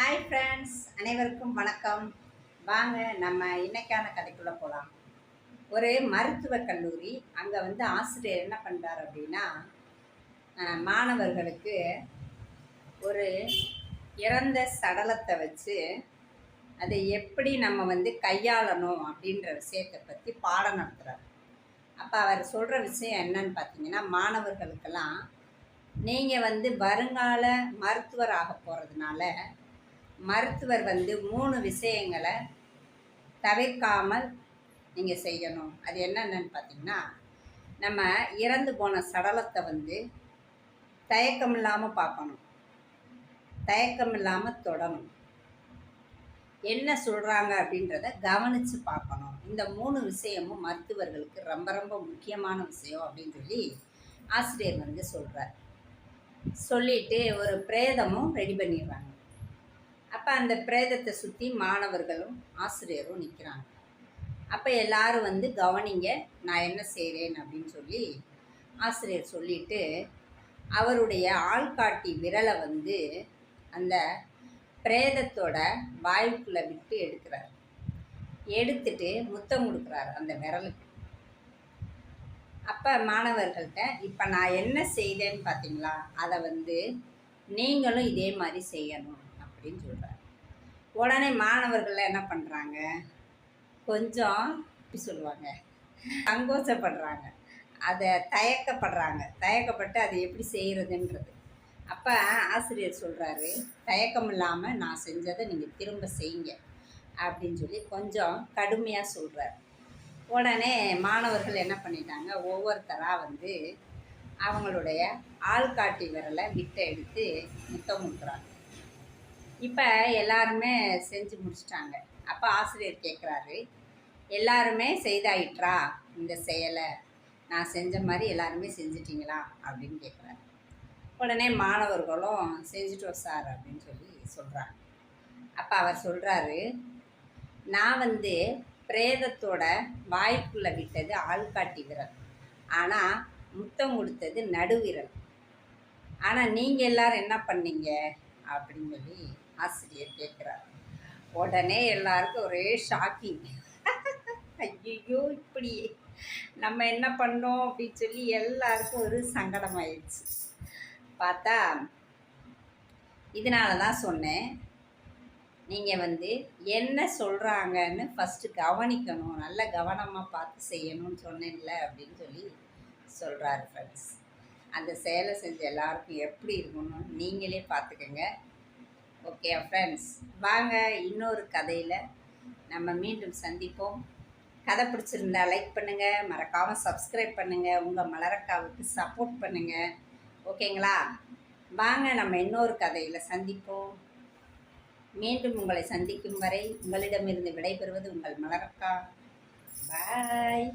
Hi friends அனைவருக்கும் வணக்கம். வாங்க நம்ம இன்னைக்கான கதைக்குள்ளே போகலாம் ஒரு மருத்துவக் கல்லூரி அங்கே வந்து ஆசிரியர் என்ன பண்ணுறார் அப்படின்னா மாணவர்களுக்கு ஒரு இறந்த சடலத்தை வச்சு அதை எப்படி நம்ம வந்து கையாளணும் அப்படின்ற விஷயத்தை பற்றி பாடம் நடத்துகிறார் அப்போ அவர் சொல்கிற விஷயம் என்னன்னு பார்த்தீங்கன்னா மாணவர்களுக்கெல்லாம் நீங்கள் வந்து வருங்கால மருத்துவர் ஆக போகிறதுனால மருத்துவர் வந்து மூணு விஷயங்களை தவிர்க்காமல் நீங்கள் செய்யணும். அது என்னென்னு பார்த்தீங்கன்னா நம்ம இறந்து போன சடலத்தை வந்து தயக்கம் இல்லாமல் பார்க்கணும். தயக்கம் இல்லாமல் தொடணும். என்ன சொல்கிறாங்க அப்படின்றத கவனித்து பார்க்கணும். இந்த மூணு விஷயமும் மருத்துவர்களுக்கு ரொம்ப ரொம்ப முக்கியமான விஷயம் அப்படின்னு சொல்லி ஆசிரியர் வந்து சொல்கிறார் சொல்லிட்டு ஒரு பிரேதமும் ரெடி பண்ணிடுறாங்க. அப்போ அந்த பிரேதத்தை சுற்றி மாணவர்களும் ஆசிரியரும் நிற்கிறாங்க அப்போ எல்லாரும் வந்து கவனிங்க நான் என்ன செய்கிறேன் அப்படின்னு சொல்லி ஆசிரியர் சொல்லிட்டு அவருடைய ஆள்காட்டி விரலை வந்து அந்த பிரேதத்தோட வாய்க்குள்ளே விட்டு எடுக்கிறார். எடுத்துட்டு முத்தம் கொடுக்குறாரு அந்த விரலுக்கு. அப்போ மாணவர்கள்ட்ட இப்போ நான் என்ன செய்தேன்னு பார்த்தீங்களா அதை வந்து நீங்களும் இதே மாதிரி செய்யணும். அப்படின்னு சொல்கிறார் உடனே மாணவர்கள் என்ன பண்ணுறாங்க கொஞ்சம் இப்படி சொல்லுவாங்க. சங்கோச்சப்படுறாங்க அதை தயக்கப்படுறாங்க. தயக்கப்பட்டு அதை எப்படி செய்கிறதுன்றது அப்போ ஆசிரியர் சொல்கிறாரு தயக்கம் இல்லாமல் நான் செஞ்சதை நீங்கள் திரும்ப செய்யுங்க அப்படின்னு சொல்லி கொஞ்சம் கடுமையாக சொல்கிறார் உடனே மாணவர்கள் என்ன பண்ணிட்டாங்க? ஒவ்வொருத்தராக வந்து அவங்களுடைய ஆள்காட்டி விரலை விட்ட எடுத்து முத்தம் கொடுக்குறாங்க. இப்போ எல்லாருமே செஞ்சு முடிச்சிட்டாங்க. அப்போ ஆசிரியர் கேட்குறாரு எல்லாருமே செய்தாயிற்றா இந்த செயலை? நான் செஞ்ச மாதிரி எல்லாருமே செஞ்சிட்டிங்களா? அப்படின்னு கேட்குறாரு உடனே மாணவர்களும் செஞ்சுட்டோம் சார் அப்படின்னு சொல்லி சொல்கிறாங்க அப்போ அவர் சொல்கிறாரு நான் வந்து பிரேதத்தோட வாய்க்குள்ளே விட்டது ஆள்காட்டி விரல். ஆனால் முத்தம் கொடுத்தது நடுவிரல். ஆனால் நீங்கள் எல்லாரும் என்ன பண்ணீங்க? அப்படின்னு சொல்லி ஆசிரியர் கேட்குறாரு. உடனே எல்லாருக்கும் ஒரே ஷாக்கிங் ஐயோ இப்படி நம்ம என்ன பண்ணோம் அப்படின்னு சொல்லி எல்லாருக்கும் ஒரு சங்கடமாயிடுச்சு. பார்த்தா இதனால தான் சொன்னேன். நீங்கள் வந்து என்ன சொல்கிறாங்கன்னு ஃபஸ்ட்டு கவனிக்கணும். நல்ல கவனமாக பார்த்து செய்யணும்னு சொன்னேன்ல அப்படின்னு சொல்லி சொல்கிறாரு ஃப்ரெண்ட்ஸ் அந்த செயலை செஞ்ச எல்லாருக்கும் எப்படி இருக்கணும் நீங்களே பார்த்துக்கோங்க. ஓகே ஃப்ரெண்ட்ஸ் வாங்க இன்னொரு கதையில் நம்ம மீண்டும் சந்திப்போம். கதை பிடிச்சிருந்தா லைக் பண்ணுங்கள் மறக்காமல் சப்ஸ்கிரைப் பண்ணுங்கள் உங்கள் மலரக்காவுக்கு சப்போர்ட் பண்ணுங்கள் ஓகேங்களா வாங்க நம்ம இன்னொரு கதையில் சந்திப்போம். மீண்டும் உங்களை சந்திக்கும் வரை உங்களிடமிருந்து விடைபெறுவது உங்கள் மலரக்கா. பாய்